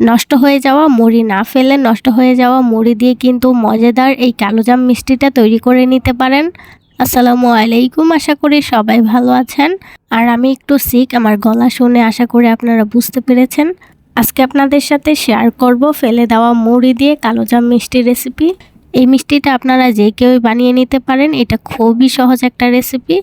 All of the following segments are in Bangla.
নষ্ট হয়ে যাওয়া মুড়ি না ফেলে নষ্ট হয়ে যাওয়া মুড়ি দিয়ে কিন্তু মজাদার এই কালোজাম মিষ্টিটা তৈরি করে নিতে পারেন। আসসালামু আলাইকুম, আশা করি সবাই ভালো আছেন। আর আমি একটু সিক আমার গলা শুনে আশা করি আপনারা বুঝতে পেরেছেন। আজকে আপনাদের সাথে শেয়ার করব ফেলে দেওয়া মুড়ি দিয়ে কালোজাম মিষ্টির রেসিপি এই মিষ্টিটা আপনারা যে কেউই বানিয়ে নিতে পারেন, এটা খুবই সহজ একটা রেসিপি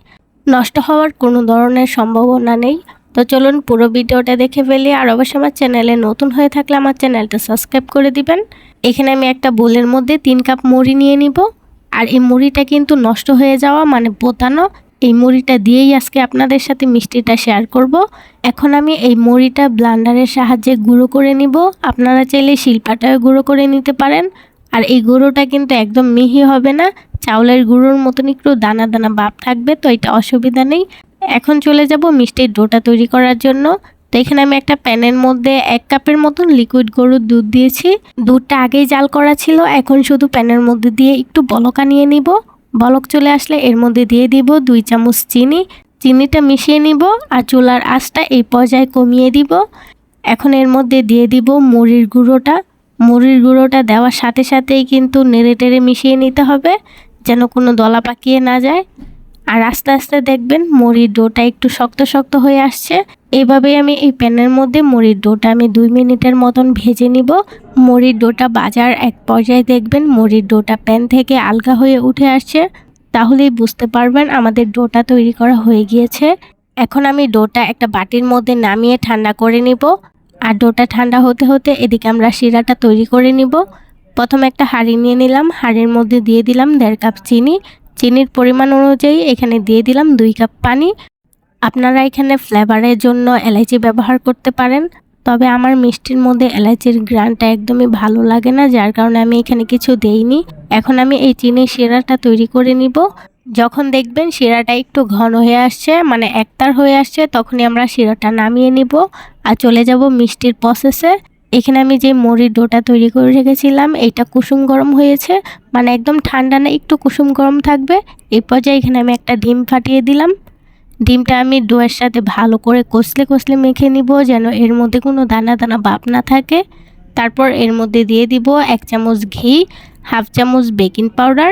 নষ্ট হওয়ার কোনো ধরনের সম্ভাবনা নেই। তো চলুন পুরো ভিডিওটা দেখে ফেলি, আর অবশ্যই আমার চ্যানেলে নতুন হয়ে থাকলে আমার চ্যানেলটা সাবস্ক্রাইব করে দিবেন। এখানে আমি একটা বোলের মধ্যে তিন কাপ মুড়ি নিয়ে নিব। আর এই মুড়িটা কিন্তু নষ্ট হয়ে যাওয়া মানে পোতানো এই মুড়িটা দিয়েই আজকে আপনাদের সাথে মিষ্টিটা শেয়ার করব। এখন আমি এই মুড়িটা ব্লান্ডারের সাহায্যে গুঁড়ো করে নিব। আপনারা চাইলে শিল্পাটাও গুঁড়ো করে নিতে পারেন। আর এই গুঁড়োটা কিন্তু একদম মিহি হবে না। চাউলের গুঁড়োর মতন একটু দানা দানা ভাব থাকবে, তো এটা অসুবিধা নেই। এখন চলে যাব মিষ্টির ডোটা তৈরি করার জন্য। তো এখানে আমি একটা প্যানের মধ্যে এক কাপের মতন লিকুইড গরুর দুধ দিয়েছি। দুধটা আগেই জাল করা ছিল, এখন শুধু প্যানের মধ্যে দিয়ে একটু বলকা নিয়ে নিব। বলক চলে আসলে এর মধ্যে দিয়ে দিব দুই চামচ চিনি। চিনিটা মিশিয়ে নিব আর চুলার আঁচটা এই পর্যায়ে কমিয়ে দিব। এখন এর মধ্যে দিয়ে দিব মুড়ির গুঁড়োটা। মুড়ির গুঁড়োটা দেওয়ার সাথে সাথেই কিন্তু নেড়ে টেড়ে মিশিয়ে নিতে হবে, যেন কোনো দলা পাকিয়ে না যায়। আর আস্তে আস্তে দেখবেন মুড়ির ডোটা একটু শক্ত শক্ত হয়ে আসছে। এইভাবেই আমি এই প্যানের মধ্যে মুড়ির ডোটা আমি দুই মিনিটের মতন ভেজে নিব। মুড়ির ডোটা বাজার এক পর্যায়ে দেখবেন মুড়ির ডোটা প্যান থেকে আলগা হয়ে উঠে আসছে। তাহলেই বুঝতে পারবেন আমাদের ডোটা তৈরি করা হয়ে গিয়েছে। এখন আমি ডোটা একটা বাটির মধ্যে নামিয়ে ঠান্ডা করে নিব। আর ডোটা ঠান্ডা হতে হতে এদিকে আমরা শিরাটা তৈরি করে নিব। প্রথমে একটা হাঁড়ি নিয়ে নিলাম। হাঁড়ির মধ্যে দিয়ে দিলাম দেড় কাপ চিনি। চিনির পরিমাণ অনুযায়ী এখানে দিয়ে দিলাম দুই কাপ পানি। আপনারা এখানে ফ্লেভারের জন্য এলাইচি ব্যবহার করতে পারেন, তবে আমার মিষ্টির মধ্যে এলাইচির গ্রানটা একদমই ভালো লাগে না, যার কারণে আমি এখানে কিছু দেইনি। এখন আমি এই চিনির শিরাটা তৈরি করে নিব। যখন দেখবেন শিরাটা একটু ঘন হয়ে আসছে মানে একতার হয়ে আসছে, তখনই আমরা শিরাটা নামিয়ে নিব। আর চলে যাব মিষ্টির প্রসেসে এখানে আমি যে মুড়ির ডোটা তৈরি করে রেখেছিলাম এইটা কুসুম গরম হয়েছে। মানে একদম ঠান্ডা না, একটু কুসুম গরম থাকবে। এই পর্যায়ে এখানে আমি একটা ডিম ফাটিয়ে দিলাম। ডিমটা আমি ডোয়ের সাথে ভালো করে কষলে কষলে মেখে নিব, যেন এর মধ্যে কোনো দানা দানা বাপ না থাকে। তারপর এর মধ্যে দিয়ে দিব এক চামচ ঘি, হাফ চামচ baking powder,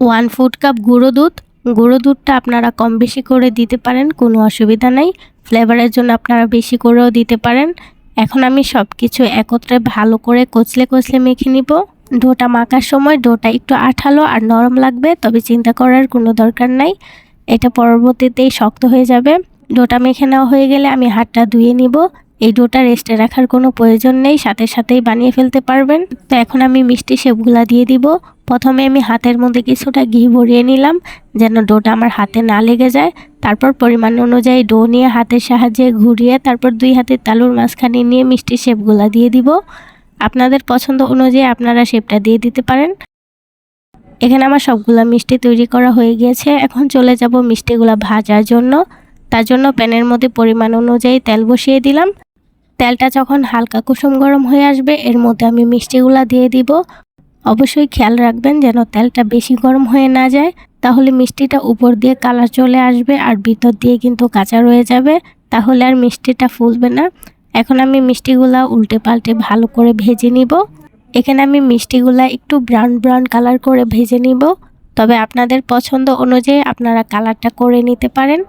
one full cup গুঁড়ো দুধ। গুঁড়ো দুধটা আপনারা কম বেশি করে দিতে পারেন, কোনো অসুবিধা নাই। ফ্লেভারের জন্য আপনারা বেশি করেও দিতে পারেন। এখন আমি সব কিছু একত্রে ভালো করে কচলে কচলে মেখে নিব। ডোটা মাখার সময় ডোটা একটু আঠালো আর নরম লাগবে, তবে চিন্তা করার কোনো দরকার নাই। এটা পরবর্তীতেই শক্ত হয়ে যাবে। ডোটা মেখে নেওয়া হয়ে গেলে আমি হাতটা ধুয়ে নিব। এই ডোটা রেস্টে রাখার কোনো প্রয়োজন নেই, সাথে সাথেই বানিয়ে ফেলতে পারবেন। তো এখন আমি মিষ্টি শেপগুলা দিয়ে দিব। প্রথমে আমি হাতের মধ্যে কিছুটা ঘি ভরিয়ে নিলাম, যেন ডোটা আমার হাতে না লেগে যায়। তারপর পরিমাণ অনুযায়ী ডো নিয়ে হাতের সাহায্যে ঘুরিয়ে তারপর দুই হাতের তালুর মাঝখানে নিয়ে মিষ্টি শেপগুলা দিয়ে দিব। আপনাদের পছন্দ অনুযায়ী আপনারা শেপটা দিয়ে দিতে পারেন। এখানে আমার সবগুলা মিষ্টি তৈরি করা হয়ে গিয়েছে। এখন চলে যাব মিষ্টিগুলা ভাজার জন্য। তার জন্য প্যানের মধ্যে পরিমাণ অনুযায়ী তেল বসিয়ে দিলাম। তেলটা যখন হালকা কুসুম গরম হয়ে আসবে, এর মধ্যে আমি মিষ্টিগুলা দিয়ে দিব। অবশ্যই খেয়াল রাখবেন যেন তেলটা বেশি গরম হয়ে না যায়। তাহলে মিষ্টিটা উপর দিয়ে কালার চলে আসবে আর ভিতর দিয়ে কিন্তু কাঁচা রয়ে যাবে। তাহলে আর মিষ্টিটা ফুলবে না। এখন আমি মিষ্টিগুলা উল্টে পাল্টে ভালো করে ভেজে নিব। এখানে আমি মিষ্টিগুলা একটু ব্রাউন ব্রাউন কালার করে ভেজে নিব। তবে আপনাদের পছন্দ অনুযায়ী আপনারা কালারটা করে নিতে পারেন।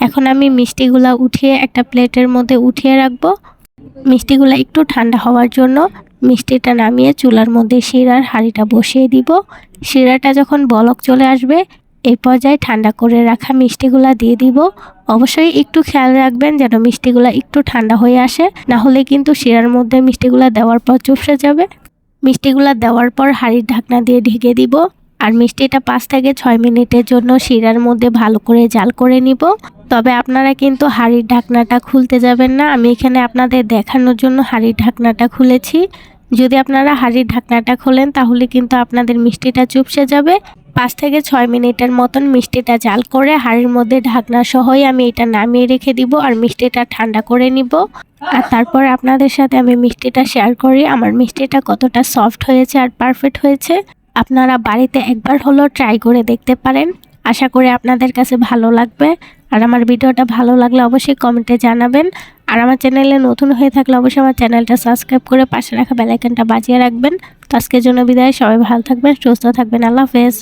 এখন আমি মিষ্টিগুলা উঠিয়ে একটা প্লেটের মধ্যে উঠিয়ে রাখব। মিষ্টিগুলা একটু ঠান্ডা হওয়ার জন্য মিষ্টিটা নামিয়ে চুলার মধ্যে শিরার হাঁড়িটা বসিয়ে দিব। শিরাটা যখন বলক চলে আসবে এই পর্যায়ে ঠান্ডা করে রাখা মিষ্টিগুলা দিয়ে দিব। অবশ্যই একটু খেয়াল রাখবেন যেন মিষ্টিগুলা একটু ঠান্ডা হয়ে আসে, না হলে কিন্তু শিরার মধ্যে মিষ্টিগুলা দেওয়ার পর চুপসে যাবে। মিষ্টিগুলা দেওয়ার পর হাঁড়ির ঢাকনা দিয়ে ঢেকে দিব। আর মিষ্টিটা পাঁচ থেকে ছয় মিনিটের জন্য শিরার মধ্যে ভালো করে জাল করে নিব। তবে আপনারা কিন্তু হাঁড়ির ঢাকনাটা খুলতে যাবেন না। আমি এখানে আপনাদের দেখানোর জন্য হাঁড়ির ঢাকনাটা খুলেছি। যদি আপনারা হাঁড়ির ঢাকনাটা খোলেন, তাহলে কিন্তু আপনাদের মিষ্টিটা চুপসে যাবে। পাঁচ থেকে ছয় মিনিটের মতন মিষ্টিটা জাল করে হাঁড়ির মধ্যে ঢাকনা সহই আমি এটা নামিয়ে রেখে দিব আর মিষ্টিটা ঠান্ডা করে নিব। আর তারপর আপনাদের সাথে আমি মিষ্টিটা শেয়ার করি। আমার মিষ্টিটা কতটা সফট হয়েছে আর পারফেক্ট হয়েছে। আপনারা বাড়িতে একবার হলো ট্রাই করে দেখতে পারেন। আশা করি আপনাদের কাছে ভালো লাগবে। আর আমার ভিডিওটা ভালো লাগলে অবশ্যই কমেন্টে জানাবেন। আর আমার চ্যানেলে নতুন হয়ে থাকলে অবশ্যই আমার চ্যানেলটা সাবস্ক্রাইব করে পাশে রাখা বেলাইকনটা বাজিয়ে রাখবেন। তো আজকের জন্য বিদায়, সবাই ভালো থাকবেন, সুস্থ থাকবেন, আল্লাহ হাফেজ।